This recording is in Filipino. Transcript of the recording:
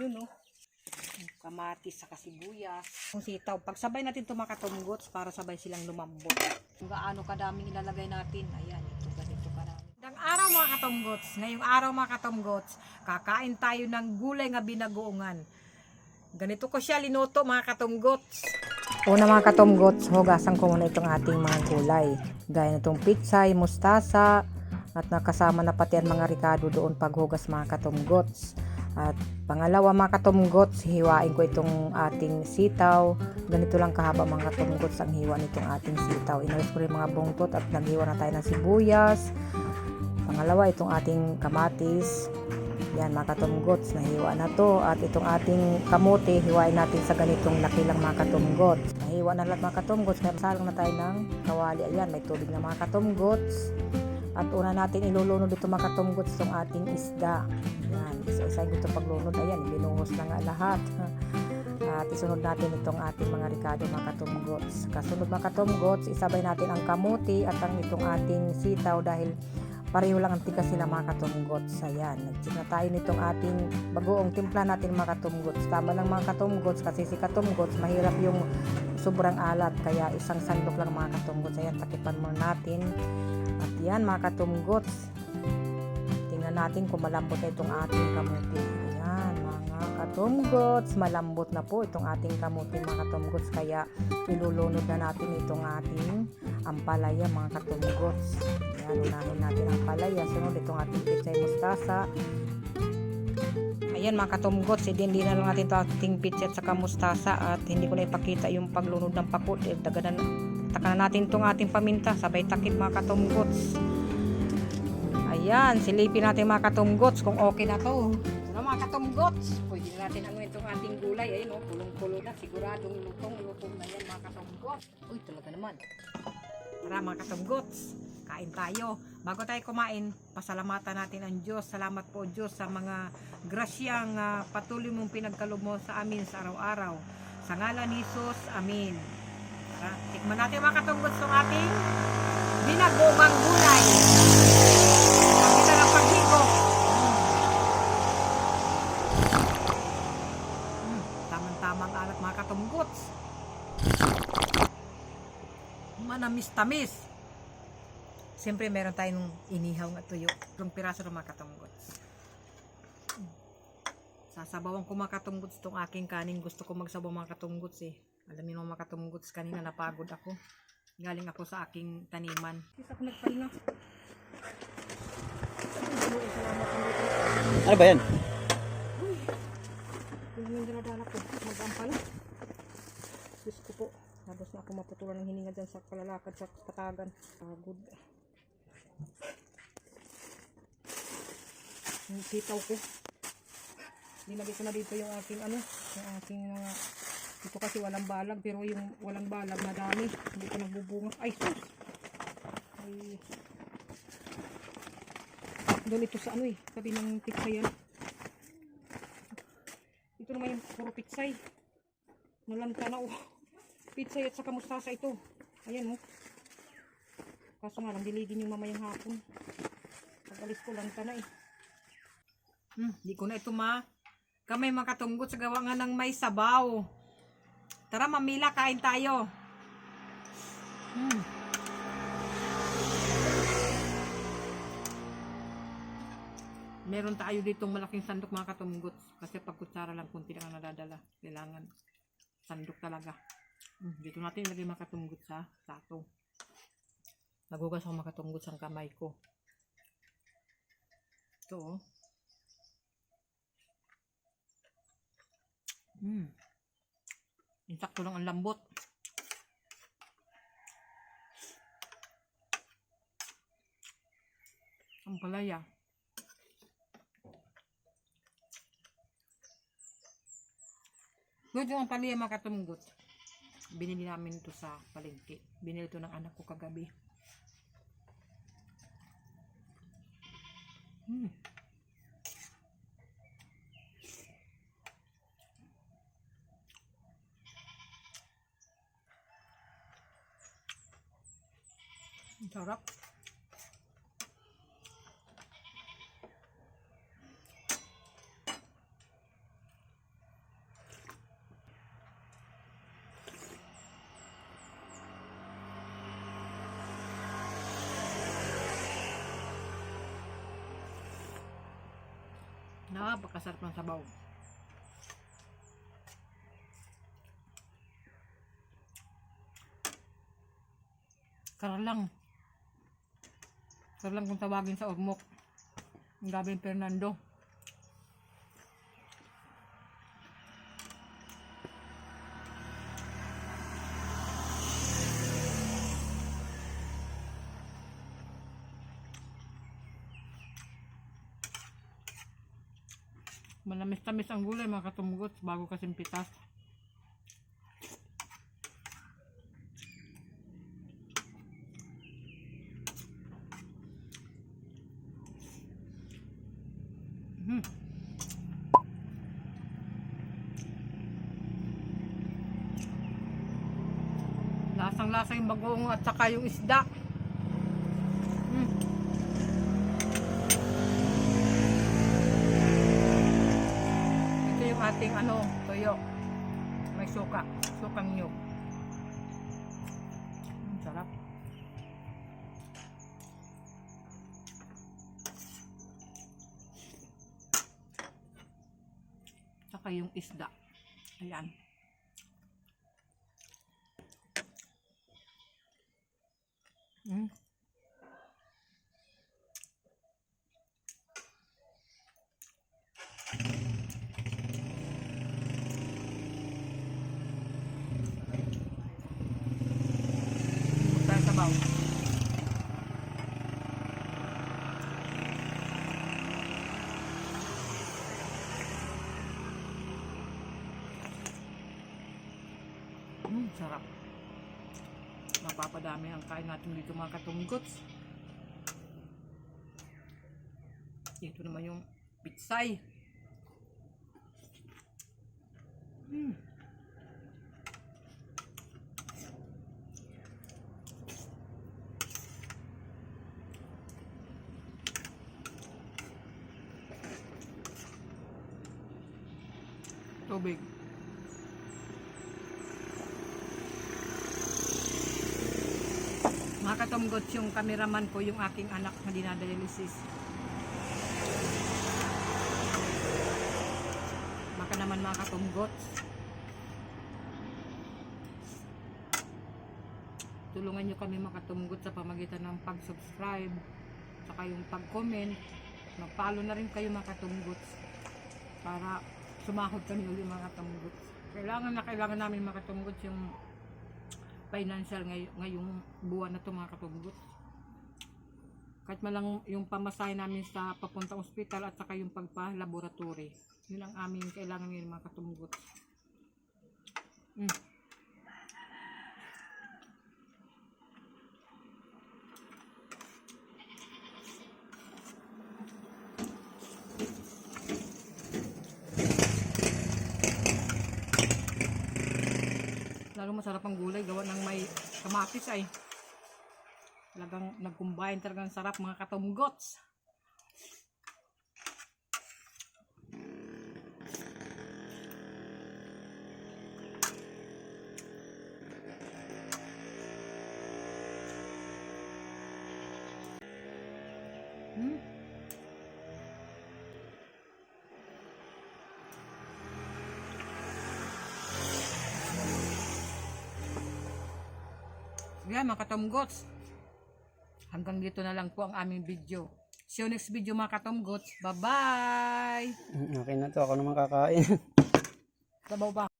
Yun oh. Kamatis sa kasibuyas. Yung sitaw. Pagsabay natin ito mga katunggots para sabay silang lumambot. Kung gaano kadaming ilalagay natin. Ayan, ito ganito karami. Dang araw mga katunggots. Ngayong araw mga katunggots, kakain tayo ng gulay nga binagoongan. Ganito ko siya linuto mga katunggots. Una mga katumgots, hugasan ko muna itong ating mga gulay. Gaya nitong pitsay, mustasa, at nakasama na pati ang mga ricado doon paghugas mga katumgots. At pangalawa mga katumgots, hiwain ko itong ating sitaw. Ganito lang kahaba mga katumgots ang hiwa nitong ating sitaw. Inalis ko rin mga bungtot at naghiwa na tayo ng sibuyas. Pangalawa itong ating kamatis. Yan mga katumgots, nahiwa na to. At itong ating kamote, hiwain natin sa ganitong laki lang mga katumgots. Nahiwa na lahat mga katumgots, kaya salang na tayo ng kawali. Ayan, may tubig na mga katumgots. At una natin ilulunod ito mga katumgots itong ating isda. Yan, isa-isa ito paglunod. Ayan, binuhos na nga lahat. At isunod natin itong ating mga ricado mga katumgots. Kasunod mga katumgots, isabay natin ang kamuti at ang itong ating sitaw dahil pareho lang ang tigas sila mga katumgots. Ayan, nag-check na tayo nitong ating bagoong timpla natin mga katumgots. Tama lang mga katumgots kasi si katumgots mahirap yung sobrang alat kaya isang sandok lang mga katumgots. Ayan, takipan muna natin. At yan mga katumgots. Tingnan natin kung malambot na itong ating kamuti. Ayan mga katumgots. Malambot na po itong ating kamuti mga katumgots. Kaya ilulunod na natin itong ating ampalaya mga katumgots. Ayan, unahin natin ang palaya. Sunod itong ating pitsay mustasa. Ayan mga katumgots, hindi, hindi na lang natin ito ating pitsay at saka mustasa at hindi ko na ipakita yung paglunod ng pakot. Eh, daganan, taka na natin itong ating paminta, sabay takip mga katumgots. Ayan, silipin natin mga katumgots kung okay na to. Ano mga katumgots? Pwede na natin ano itong ating gulay. Ayun oh, kulong-kulo na. Siguradong lutong-lutong na yan mga katumgots. Uy, talaga naman. Tara mga katumgots, kain tayo. Bago tayo kumain, pasalamatan natin ang Diyos. Salamat po Diyos sa mga grasyang ah, patuloy mong pinagkalob mo sa amin sa araw-araw. Sa ngalan ni Jesus, Amin. Tara, tikman natin mga katumgots itong ating binagogang gulay. Kita ng paghigo. Mm, tamang-tamang alat mga katumgots. Manamis-tamis. Siyempre meron tayong inihaw nga tuyo. Itong piraso ng mga katunggots. Mm. Sasabawan ko mga katunggots itong aking kanin. Gusto ko magsabaw mga katunggots eh. Alam niyo mga katunggots, kanina napagod ako. Galing ako sa aking taniman. Isa ako nagpahinga. Ano ba yan? Yung yung daladala ko, mag-ampala. Diyos ko po, labas na ako maputulan ng hininga dyan sa kalalakad sa katagan. Pagod. Yung sitaw ko. Dinagay ko na dito yung aking ano, yung aking mga ito kasi walang balag pero yung walang balag madami hindi ko nagbubunga ay ay doon ito sa ano eh sabi ng pizza yan ito naman yung puro pitsay. Nalanta na oh. Pitsay at saka mustasa ito. Ayan oh. Kaso nga lang diligin yung mamayang hapon. Pag alis ko lanta na eh. Hmm, di ko na ito ma. Kamay makatunggot sa gawa nga ng may sabaw. Tara mamila, kain tayo. Hmm. Meron tayo dito malaking sandok mga katumgot. Kasi pag kutsara lang, kunti lang ang nadadala. Kailangan sandok talaga. Hmm, dito natin ilagay mga katumgot sa sato. Nagugas ako mga sa kamay ko. Ito oh. Hmm. Insakto lang ang lambot. Ang palaya. Good yung palaya mga katunggot. Binili namin ito sa palengke. Binili ito ng anak ko kagabi. Hmm. Sarap. Napakasarap ng sabaw. Karalang. lang. Karalang kung tawagin sa Ormoc. Ang Gabing Fernando. Manamis-tamis ang gulay mga katumugot bago kasing pitas. Lasang-lasa yung bagoong at saka yung isda. Mm. Ito yung ating ano, toyo. May suka. Sukang nyug. Mm, sarap. Saka yung isda. Ayan. Mm. Tayo sabaw. Mm, sarap. Mapapadami ang kain natin dito mga katunggots. Ito naman yung pitsay. Mm. Tubig. Mga katumgot yung cameraman ko, yung aking anak na dinadialysis. Baka naman mga katumgot. Tulungan nyo kami makatumgot sa pamagitan ng pag-subscribe, saka yung pag-comment. Mag-follow na rin kayo mga katumgot para sumahod kami ulit mga katumgot. Kailangan na kailangan namin mga yung financial ngay ngayong buwan na to mga katunggot. Kahit malang yung pamasahe namin sa papuntang ospital at saka yung pagpa-laboratory. Yun ang aming kailangan ngayon mga katunggot. Mm. Lalo masarap ang gulay, gawa ng may kamatis ay. Talagang nag-combine talagang sarap mga katumgots. Yan mga katomgots. Hanggang dito na lang po ang aming video. See you next video mga katomgots. Bye-bye! Mm, Okay na to, ako naman kakain. Sabaw ba?